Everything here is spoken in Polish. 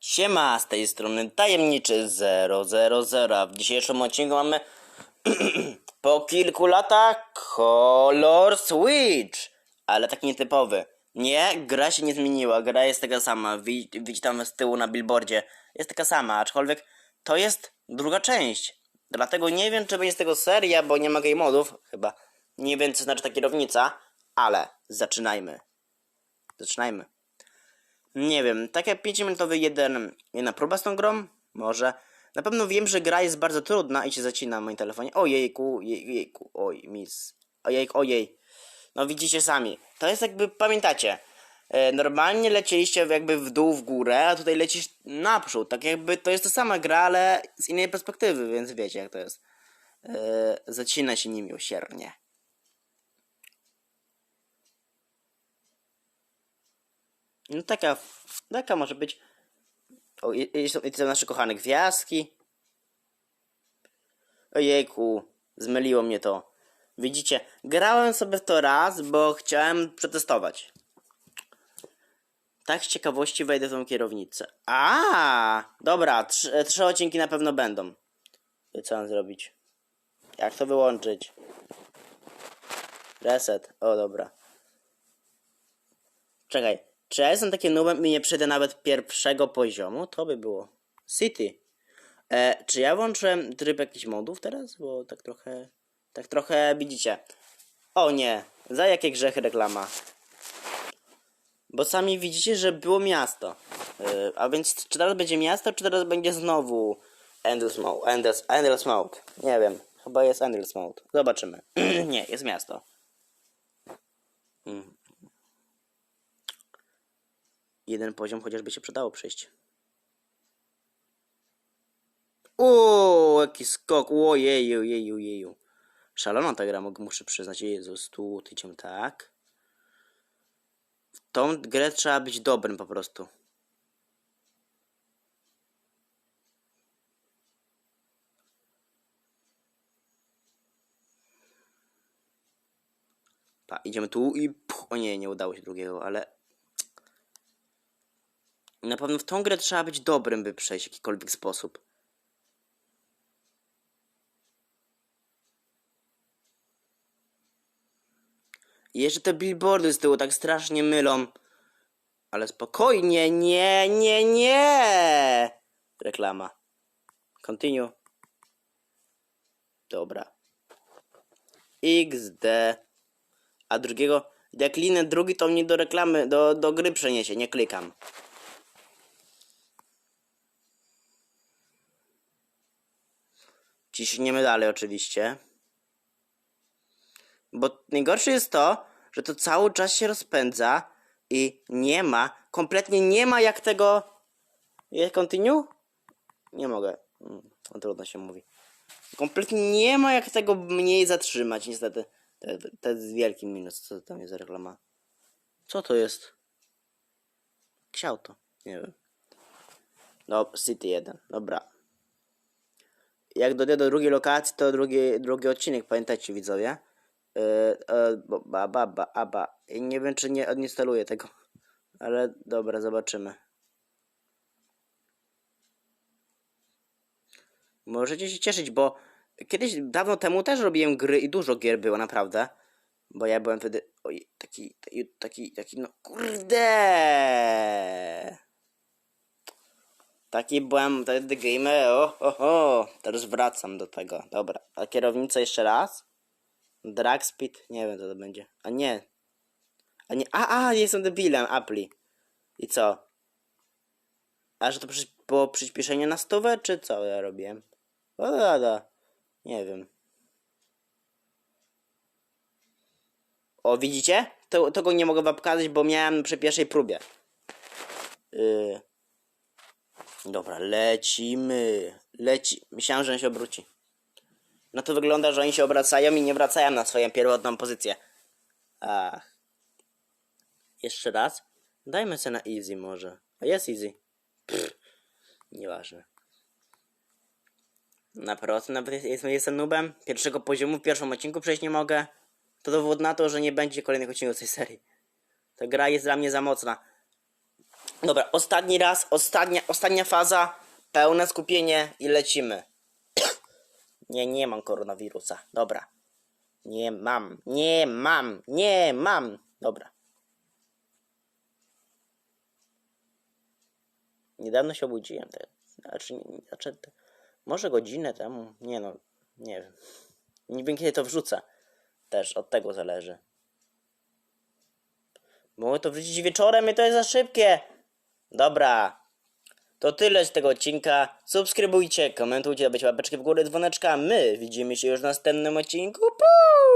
Siema, z tej strony tajemniczy 000. a W dzisiejszym odcinku mamy po kilku latach Color Switch, ale taki nietypowy. Nie, gra się nie zmieniła, gra jest taka sama. Widz, widz tam z tyłu na billboardzie. Jest taka sama, aczkolwiek to jest druga część. Dlatego nie wiem, czy będzie z tego seria, bo nie ma game modów, chyba. Nie wiem, co znaczy ta kierownica, ale zaczynajmy. Zaczynajmy. Nie wiem, takie 5-minutowy jeden, jedna próba z tą grą? Może. Na pewno wiem, że gra jest bardzo trudna i się zacina na moim telefonie. Ojejku, jej- jejku, oj, mis. Ojejku, ojej. No widzicie sami. To jest jakby, pamiętacie, e, normalnie lecieliście jakby w dół, w górę, a tutaj lecisz naprzód. Tak jakby to jest ta sama gra, ale z innej perspektywy, więc wiecie jak to jest. E, zacina się niemiłosiernie. No taka, taka może być. O, i, i, są, i są nasze kochane gwiazdki. Ojejku, zmyliło mnie to. Widzicie, grałem sobie w to raz, bo chciałem przetestować. Tak z ciekawości wejdę w tą kierownicę. A, dobra, trzy, trzy odcinki na pewno będą. Co mam zrobić? Jak to wyłączyć? Reset. O, dobra. Czekaj, czy ja jestem takie nubem i nie przejdę nawet pierwszego poziomu? To by było. City. E, czy ja włączyłem tryb jakichś modów teraz? Bo tak trochę... Tak trochę widzicie. O nie, za jakie grzechy reklama. Bo sami widzicie, że było miasto. E, a więc czy teraz będzie miasto, czy teraz będzie znowu Endless Mode? Endless, Endless Mode. Nie wiem. Chyba jest Endless Mode. Zobaczymy. nie, jest miasto. Jeden poziom chociażby się przydało przejść. O, jaki skok! Ojeju, jeju, jeju. Szalona ta gra, muszę przyznać. Jezus, tu idziemy tak. W tą grę trzeba być dobrym po prostu. Pa, idziemy tu i... Puch, o nie, nie udało się drugiego, ale... Na pewno w tą grę trzeba być dobrym, by przejść w jakikolwiek sposób. Jeszcze te billboardy z tyłu tak strasznie mylą. Ale spokojnie, nie, nie, nie! Reklama. Continue. Dobra. XD. A drugiego, jak linę drugi, to mnie do reklamy, do, do gry przeniesie, nie klikam. Ciśniemy dalej oczywiście. Bo najgorsze jest to, że to cały czas się rozpędza i nie ma, kompletnie nie ma jak tego... Jest continue? Nie mogę. Mm, no trudno się mówi. Kompletnie nie ma jak tego mniej zatrzymać, niestety. To, jest wielki minus, co tam jest reklama. Co to jest? Ksiał to. Nie wiem. No, City 1. Dobra. Jak dojdę do drugiej lokacji, to drugi, drugi odcinek, pamiętajcie widzowie. Yy, bo- ba, ba, ba, aba. Nie wiem, czy nie odinstaluję tego. Ale dobra, zobaczymy. Możecie się cieszyć, bo kiedyś, dawno temu też robiłem gry i dużo gier było, naprawdę. Bo ja byłem wtedy, oj, taki, taki, taki no kurde. Taki byłem wtedy gamer, o, o, o. Teraz wracam do tego, dobra. A kierownica jeszcze raz? Drag speed? Nie wiem co to będzie. A nie. A nie, a, a, jestem debilem, Appli. I co? A że to przy, było przyspieszenie na stówę, czy co ja robiłem? O, da, da. Nie wiem. O, widzicie? To, tego nie mogę wam pokazać, bo miałem przy pierwszej próbie. Yy. Dobra, lecimy. Leci. Myślałem, że on się obróci. No to wygląda, że oni się obracają i nie wracają na swoją pierwotną pozycję. Ach. Jeszcze raz? Dajmy sobie na easy może. A jest easy. Pff, nieważne. Naprawdę, nawet jest- jest- jestem nubem. Pierwszego poziomu w pierwszym odcinku przejść nie mogę. To dowód na to, że nie będzie kolejnych odcinków tej serii. Ta gra jest dla mnie za mocna. Dobra, ostatni raz, ostatnia, ostatnia faza, pełne skupienie i lecimy. nie, nie mam koronawirusa. Dobra. Nie mam, nie mam, nie mam. Dobra. Niedawno się obudziłem. Te, znaczy, znaczy, może godzinę temu. Nie no, nie wiem. Nie wiem kiedy to wrzucę. Też od tego zależy. Mogę to wrzucić wieczorem i to jest za szybkie. Dobra. To tyle z tego odcinka. Subskrybujcie, komentujcie, dajcie łapeczki w górę, dzwoneczka. My widzimy się już w następnym odcinku. Puu!